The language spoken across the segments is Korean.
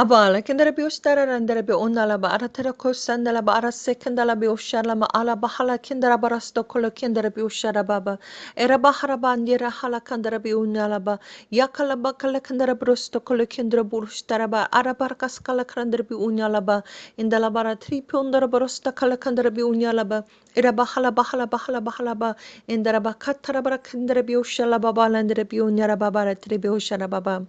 Aber لكن ربي يستر رند ربي قلنا لبا أرى تركو سند لبا أرى سكند لبا يوشر لما ألا بحلا كند ربا رستو كل كند ربي يوشر بابا إرى بحر باندي رحلا كند ربي قلنا لبا يا كلا با كلا كند ربي رستو كل كند ربي يوشر بابا أرى بركس كلا كند ربي قلنا لبا إند لبا أرى تري بيون ربي رستو كلا كند ربي قلنا لبا إرى بحلا بحلا بحلا بحلا با إند ربا كتر ربا كند ربي يوشر لبا بالا ندربي قلنا ربا أرى تري بيوشر بابا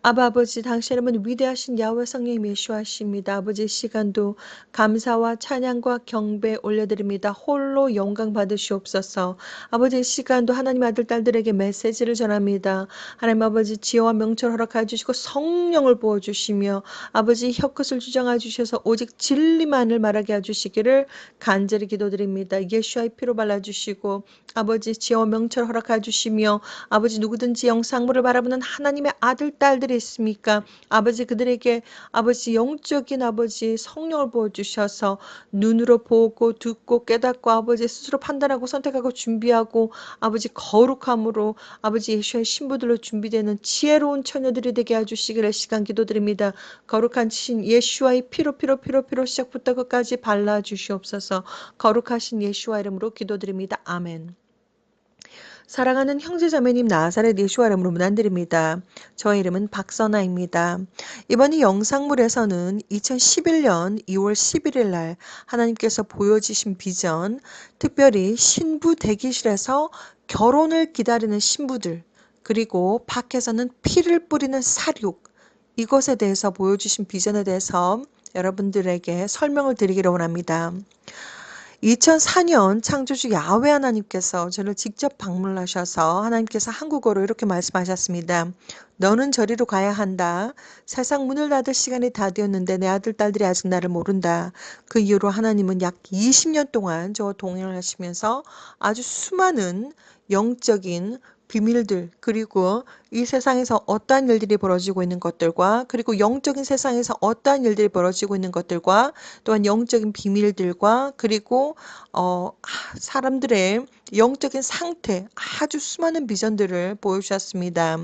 아바 아버지 당신 이름은 위대하신 야훼 성령 예수하십니다. 아버지 시간도 감사와 찬양과 경배 올려드립니다. 홀로 영광 받으시옵소서. 아버지 시간도 하나님 아들 딸들에게 메시지를 전합니다. 하나님 아버지 지혜와 명철 허락하여 주시고 성령을 부어 주시며 아버지 혀끝을 주장하여 주셔서 오직 진리만을 말하게 해주시기를 간절히 기도드립니다. 예수의 피로 발라주시고 아버지 지혜와 명철 허락하여 주시며 아버지 누구든지 영상물을 바라보는 하나님의 아들 딸들 아들이 있습니까? 아버지 그들에게 아버지 영적인 아버지 성령을 보여주셔서 눈으로 보고 듣고 깨닫고 아버지 스스로 판단하고 선택하고 준비하고 아버지 거룩함으로 아버지 예수의 신부들로 준비되는 지혜로운 처녀들이 되게 해주시기를 시간 기도드립니다. 거룩한 신 예수와의 피로 피로 피로 피로 시작부터 끝까지 발라주시옵소서 거룩하신 예수와 이름으로 기도드립니다. 아멘. 사랑하는 형제자매님 나사렛 예수와 이름으로 문안드립니다. 저의 이름은 박선아입니다. 이번 이 영상물에서는 2011년 2월 11일 날 하나님께서 보여주신 비전, 특별히 신부 대기실에서 결혼을 기다리는 신부들, 그리고 밖에서는 피를 뿌리는 사륙, 이것에 대해서 보여주신 비전에 대해서 여러분들에게 설명을 드리기를 원합니다. 2004년 창조주 야훼 하나님께서 저를 직접 방문하셔서 하나님께서 한국어로 이렇게 말씀하셨습니다. 너는 저리로 가야 한다. 세상 문을 닫을 시간이 다 되었는데 내 아들, 딸들이 아직 나를 모른다. 그 이후로 하나님은 약 20년 동안 저와 동행을 하시면서 아주 수많은 영적인 비밀들 그리고 이 세상에서 어떠한 일들이 벌어지고 있는 것들과 그리고 영적인 세상에서 어떠한 일들이 벌어지고 있는 것들과 또한 영적인 비밀들과 그리고 어 사람들의 영적인 상태 아주 수많은 비전들을 보여주셨습니다.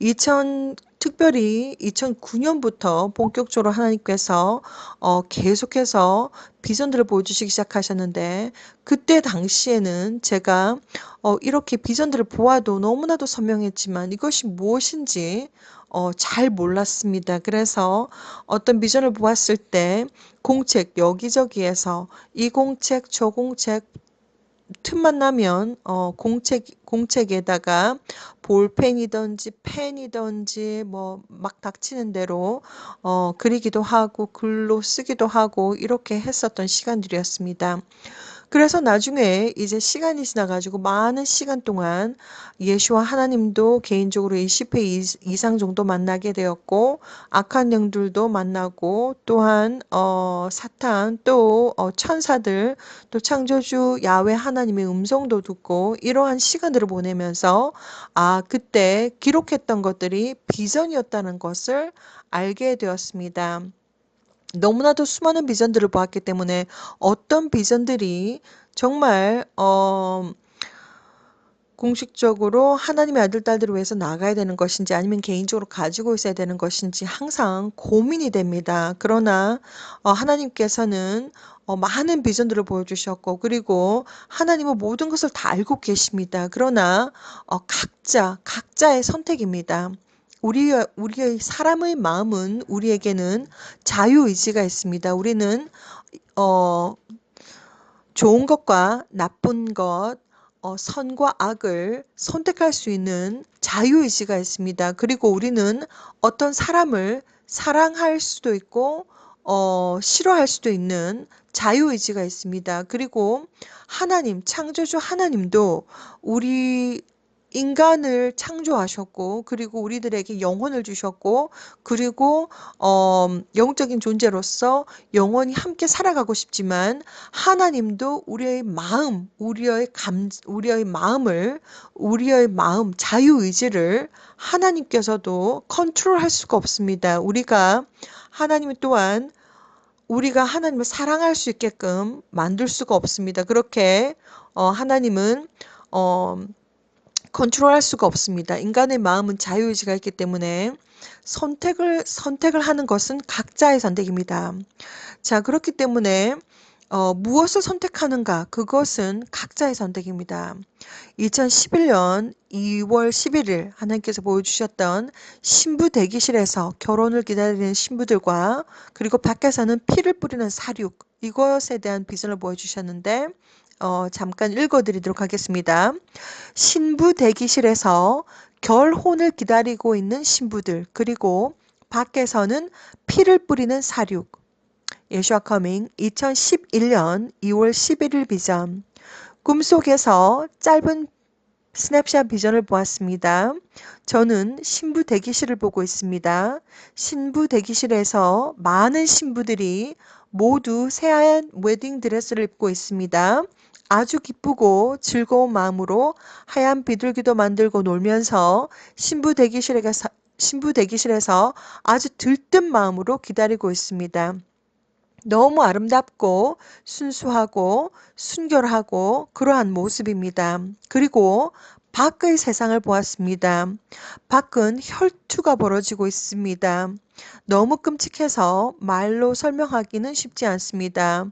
2000 특별히 2009년부터 본격적으로 하나님께서 어 계속해서 비전들을 보여주시기 시작하셨는데 그때 당시에는 제가 어 이렇게 비전들을 보아도 너무나도 선명했지만 이것이 무엇인지 어 잘 몰랐습니다. 그래서 어떤 비전을 보았을 때 공책 여기저기에서 이 공책 저 공책 틈만 나면 어 공책 공책에다가 볼펜이든지 펜이든지 뭐 막 닥치는 대로 어 그리기도 하고 글로 쓰기도 하고 이렇게 했었던 시간들이었습니다. 그래서 나중에 이제 시간이 지나가지고 많은 시간 동안 예수와 하나님도 개인적으로 20회 이상 정도 만나게 되었고 악한 영들도 만나고 또한 어 사탄 또 어 천사들 또 창조주 야외 하나님의 음성도 듣고 이러한 시간들을 보내면서 아 그때 기록했던 것들이 비전이었다는 것을 알게 되었습니다. 너무나도 수많은 비전들을 보았기 때문에 어떤 비전들이 정말 어 공식적으로 하나님의 아들 딸들을 위해서 나가야 되는 것인지 아니면 개인적으로 가지고 있어야 되는 것인지 항상 고민이 됩니다. 그러나 어 하나님께서는 어 많은 비전들을 보여주셨고 그리고 하나님은 모든 것을 다 알고 계십니다. 그러나 어 각자 각자의 선택입니다. 우리의, 우리의 사람의 마음은 우리에게는 자유의지가 있습니다. 우리는 어, 좋은 것과 나쁜 것, 어, 선과 악을 선택할 수 있는 자유의지가 있습니다. 그리고 우리는 어떤 사람을 사랑할 수도 있고 어, 싫어할 수도 있는 자유의지가 있습니다. 그리고 하나님, 창조주 하나님도 우리 인간을 창조하셨고 그리고 우리들에게 영혼을 주셨고 그리고 어 영적인 존재로서 영원히 함께 살아가고 싶지만 하나님도 우리의 마음, 우리의 감 우리의 마음을 우리의 마음 자유 의지를 하나님께서도 컨트롤할 수가 없습니다. 우리가 하나님 또한 우리가 하나님을 사랑할 수 있게끔 만들 수가 없습니다. 그렇게 어 하나님은 어 컨트롤할 수가 없습니다. 인간의 마음은 자유의지가 있기 때문에 선택을 선택을 하는 것은 각자의 선택입니다. 자, 그렇기 때문에 어, 무엇을 선택하는가? 그것은 각자의 선택입니다. 2011년 2월 11일 하나님께서 보여주셨던 신부 대기실에서 결혼을 기다리는 신부들과 그리고 밖에서는 피를 뿌리는 사륙 이것에 대한 비전을 보여주셨는데 어, 잠깐 읽어드리도록 하겠습니다. 신부 대기실에서 결혼을 기다리고 있는 신부들 그리고 밖에서는 피를 뿌리는 사륙 예슈아 커밍 2011년 2월 11일 비전 꿈속에서 짧은 스냅샷 비전을 보았습니다. 저는 신부 대기실을 보고 있습니다. 신부 대기실에서 많은 신부들이 모두 새하얀 웨딩 드레스를 입고 있습니다. 아주 기쁘고 즐거운 마음으로 하얀 비둘기도 만들고 놀면서 신부 대기실에 가서 신부 대기실에서 아주 들뜬 마음으로 기다리고 있습니다. 너무 아름답고 순수하고 순결하고 그러한 모습입니다. 그리고 밖의 세상을 보았습니다. 밖은 혈투가 벌어지고 있습니다. 너무 끔찍해서 말로 설명하기는 쉽지 않습니다.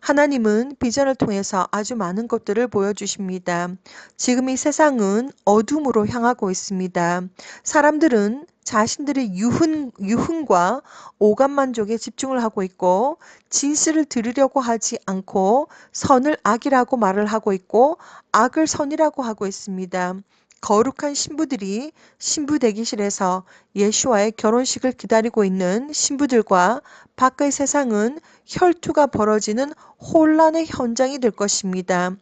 하나님은 비전을 통해서 아주 많은 것들을 보여주십니다. 지금 이 세상은 어둠으로 향하고 있습니다. 사람들은 자신들의 유흥, 유흥과 오감 만족에 집중을 하고 있고 진실을 들으려고 하지 않고 선을 악이라고 말을 하고 있고 악을 선이라고 하고 있습니다. 거룩한 신부들이 신부 대기실에서 예수와의 결혼식을 기다리고 있는 신부들과 밖의 세상은 혈투가 벌어지는 혼란의 현장이 될 것입니다.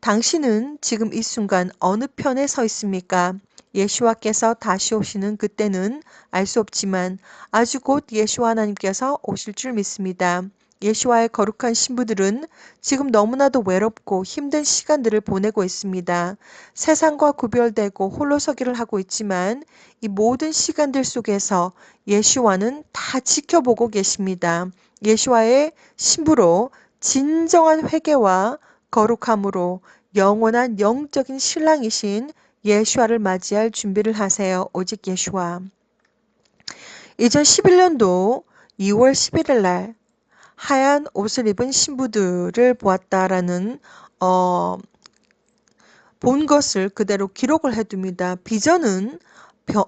당신은 지금 이 순간 어느 편에 서 있습니까? 예수와께서 다시 오시는 그때는 알 수 없지만 아주 곧 예수와 하나님께서 오실 줄 믿습니다. 예수와의 거룩한 신부들은 지금 너무나도 외롭고 힘든 시간들을 보내고 있습니다. 세상과 구별되고 홀로 서기를 하고 있지만 이 모든 시간들 속에서 예수와는 다 지켜보고 계십니다. 예수와의 신부로 진정한 회개와 거룩함으로 영원한 영적인 신랑이신 예수와를 맞이할 준비를 하세요. 오직 예수와. 2011년도 2월 11일 날 하얀 옷을 입은 신부들을 보았다라는 어, 본 것을 그대로 기록을 해둡니다. 비전은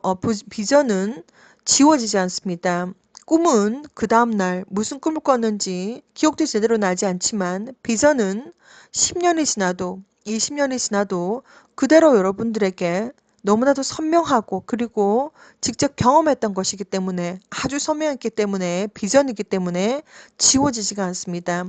어, 비전은 지워지지 않습니다. 꿈은 그 다음날 무슨 꿈을 꿨는지 기억도 제대로 나지 않지만 비전은 10년이 지나도 20년이 지나도 그대로 여러분들에게 너무나도 선명하고 그리고 직접 경험했던 것이기 때문에 아주 선명했기 때문에 비전이기 때문에 지워지지가 않습니다.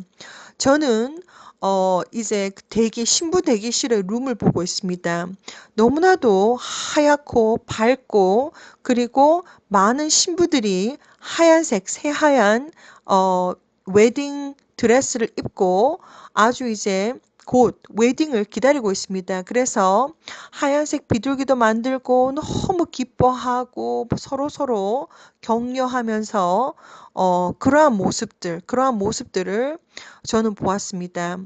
저는 어 이제 그 대기 신부 대기실의 룸을 보고 있습니다. 너무나도 하얗고 밝고 그리고 많은 신부들이 하얀색 새하얀 어 웨딩 드레스를 입고 아주 이제 곧 웨딩을 기다리고 있습니다. 그래서 하얀색 비둘기도 만들고 너무 기뻐하고 서로 서로 격려하면서 어, 그러한 모습들, 그러한 모습들을 저는 보았습니다.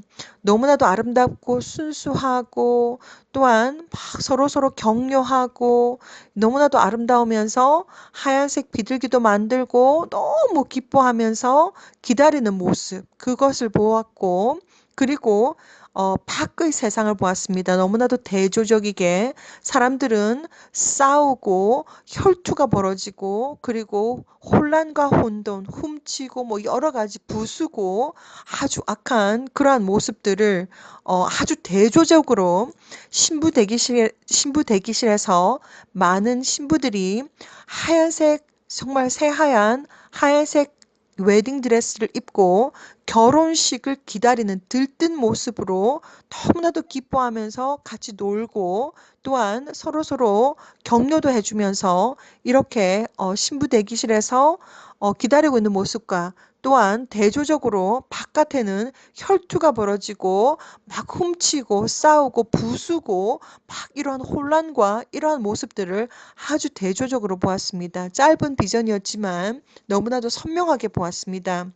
너무나도 아름답고 순수하고 또한 막 서로 서로 격려하고 너무나도 아름다우면서 하얀색 비둘기도 만들고 너무 기뻐하면서 기다리는 모습, 그것을 보았고 그리고 어, 밖의 세상을 보았습니다. 너무나도 대조적이게 사람들은 싸우고 혈투가 벌어지고 그리고 혼란과 혼돈, 훔치고 뭐 여러 가지 부수고 아주 악한 그러한 모습들을 어, 아주 대조적으로 신부 대기실 신부 대기실에서 많은 신부들이 하얀색 정말 새하얀 하얀색 웨딩 드레스를 입고 결혼식을 기다리는 들뜬 모습으로 너무나도 기뻐하면서 같이 놀고 또한 서로서로 격려도 해주면서 이렇게 어, 신부 대기실에서 어, 기다리고 있는 모습과 또한 대조적으로 바깥에는 혈투가 벌어지고 막 훔치고 싸우고 부수고 막 이러한 혼란과 이러한 모습들을 아주 대조적으로 보았습니다. 짧은 비전이었지만 너무나도 선명하게 보았습니다.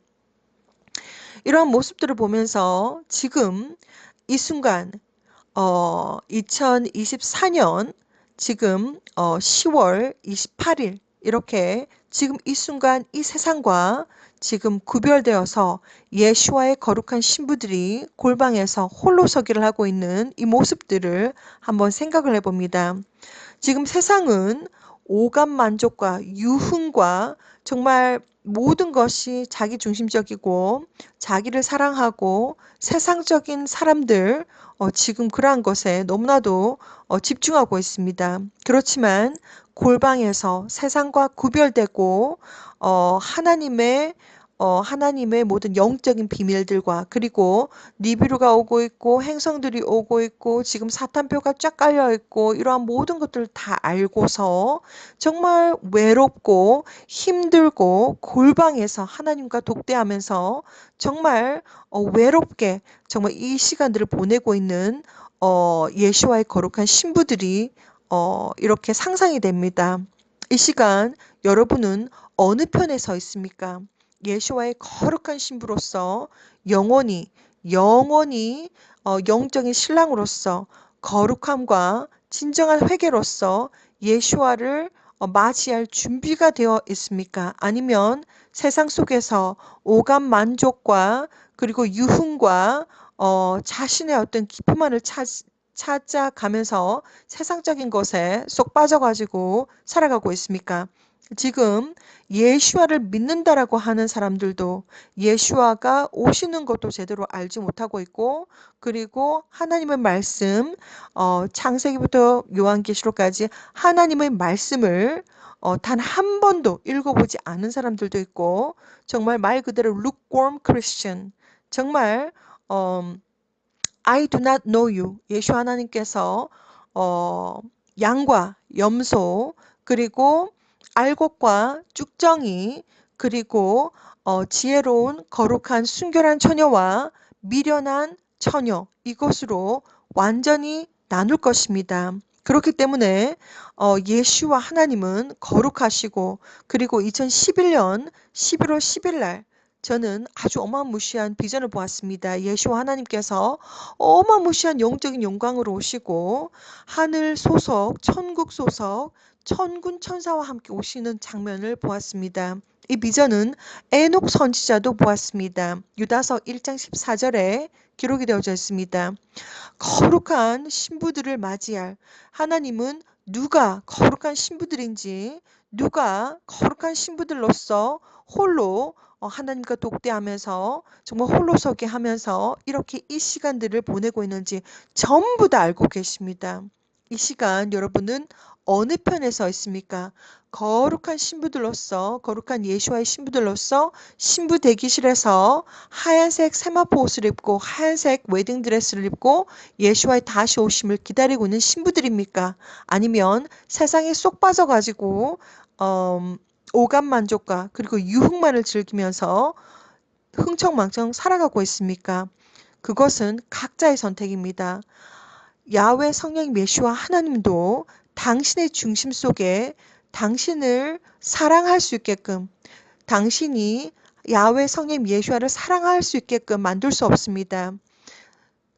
이러한 모습들을 보면서 지금 이 순간 어, 2024년 지금 어, 10월 28일 이렇게 지금 이 순간 이 세상과 지금 구별되어서 예수와의 거룩한 신부들이 골방에서 홀로 서기를 하고 있는 이 모습들을 한번 생각을 해봅니다. 지금 세상은 오감 만족과 유흥과 정말 모든 것이 자기 중심적이고 자기를 사랑하고 세상적인 사람들 어, 지금 그러한 것에 너무나도 어, 집중하고 있습니다. 그렇지만 골방에서 세상과 구별되고 어, 하나님의 어, 하나님의 모든 영적인 비밀들과 그리고 니비루가 오고 있고 행성들이 오고 있고 지금 사탄표가 쫙 깔려 있고 이러한 모든 것들을 다 알고서 정말 외롭고 힘들고 골방에서 하나님과 독대하면서 정말 어, 외롭게 정말 이 시간들을 보내고 있는 어, 예수와의 거룩한 신부들이 어, 이렇게 상상이 됩니다. 이 시간 여러분은 어느 편에 서 있습니까? 예수와의 거룩한 신부로서 영원히 영원히 어, 영적인 신랑으로서 거룩함과 진정한 회개로서 예수와를 어, 맞이할 준비가 되어 있습니까? 아니면 세상 속에서 오감 만족과 그리고 유흥과 어, 자신의 어떤 기쁨만을 찾, 찾아가면서 세상적인 것에 쏙 빠져가지고 살아가고 있습니까? 지금 예슈아를 믿는다라고 하는 사람들도 예슈아가 오시는 것도 제대로 알지 못하고 있고 그리고 하나님의 말씀 어, 창세기부터 요한계시록까지 하나님의 말씀을 어, 단 한 번도 읽어보지 않은 사람들도 있고 정말 말 그대로 lukewarm Christian 정말 어, I do not know you 예수 하나님께서 어, 양과 염소 그리고 알곡과 쭉정이 그리고 어, 지혜로운 거룩한 순결한 처녀와 미련한 처녀 이것으로 완전히 나눌 것입니다. 그렇기 때문에 어, 예수와 하나님은 거룩하시고 그리고 2011년 11월 10일 날 저는 아주 어마무시한 비전을 보았습니다. 예수와 하나님께서 어마무시한 영적인 영광으로 오시고 하늘 소속, 천국 소속, 천군 천사와 함께 오시는 장면을 보았습니다. 이 비전은 에녹 선지자도 보았습니다. 유다서 1장 14절에 기록이 되어져 있습니다. 거룩한 신부들을 맞이할 하나님은 누가 거룩한 신부들인지 누가 거룩한 신부들로서 홀로 어, 하나님과 독대하면서 정말 홀로 서게 하면서 이렇게 이 시간들을 보내고 있는지 전부 다 알고 계십니다. 이 시간 여러분은 어느 편에 서 있습니까? 거룩한 신부들로서 거룩한 예수와의 신부들로서 신부 대기실에서 하얀색 세마포 옷을 입고 하얀색 웨딩 드레스를 입고 예수와의 다시 오심을 기다리고 있는 신부들입니까? 아니면 세상에 쏙 빠져가지고 음, 오감 만족과 그리고 유흥만을 즐기면서 흥청망청 살아가고 있습니까? 그것은 각자의 선택입니다. 야외 성령 메시와 하나님도 당신의 중심 속에 당신을 사랑할 수 있게끔 당신이 야외 성령 예수와를 사랑할 수 있게끔 만들 수 없습니다.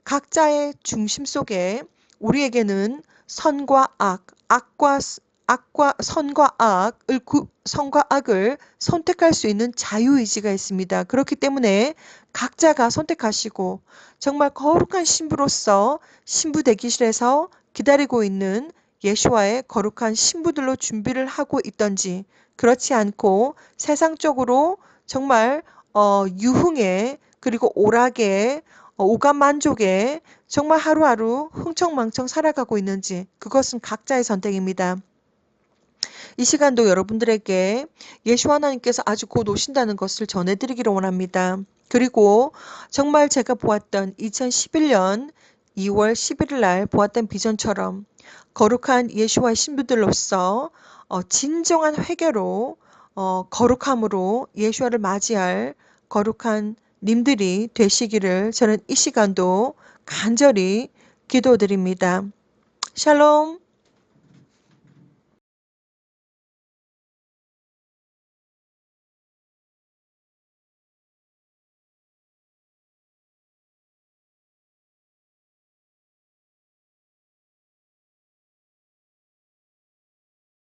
각자의 중심 속에 우리에게는 선과 악, 악과 악과 선과 악을 구, 선과 악을 선택할 수 있는 자유 의지가 있습니다. 그렇기 때문에 각자가 선택하시고 정말 거룩한 신부로서 신부 대기실에서 기다리고 있는 예수와의 거룩한 신부들로 준비를 하고 있던지 그렇지 않고 세상적으로 정말 어, 유흥에 그리고 오락에 어, 오감 만족에 정말 하루하루 흥청망청 살아가고 있는지 그것은 각자의 선택입니다. 이 시간도 여러분들에게 예수 하나님께서 아주 곧 오신다는 것을 전해드리기를 원합니다. 그리고 정말 제가 보았던 2011년 2월 11일 날 보았던 비전처럼 거룩한 예수와의 신부들로서 어, 진정한 회개로 어, 거룩함으로 예수와를 맞이할 거룩한 님들이 되시기를 저는 이 시간도 간절히 기도드립니다. 샬롬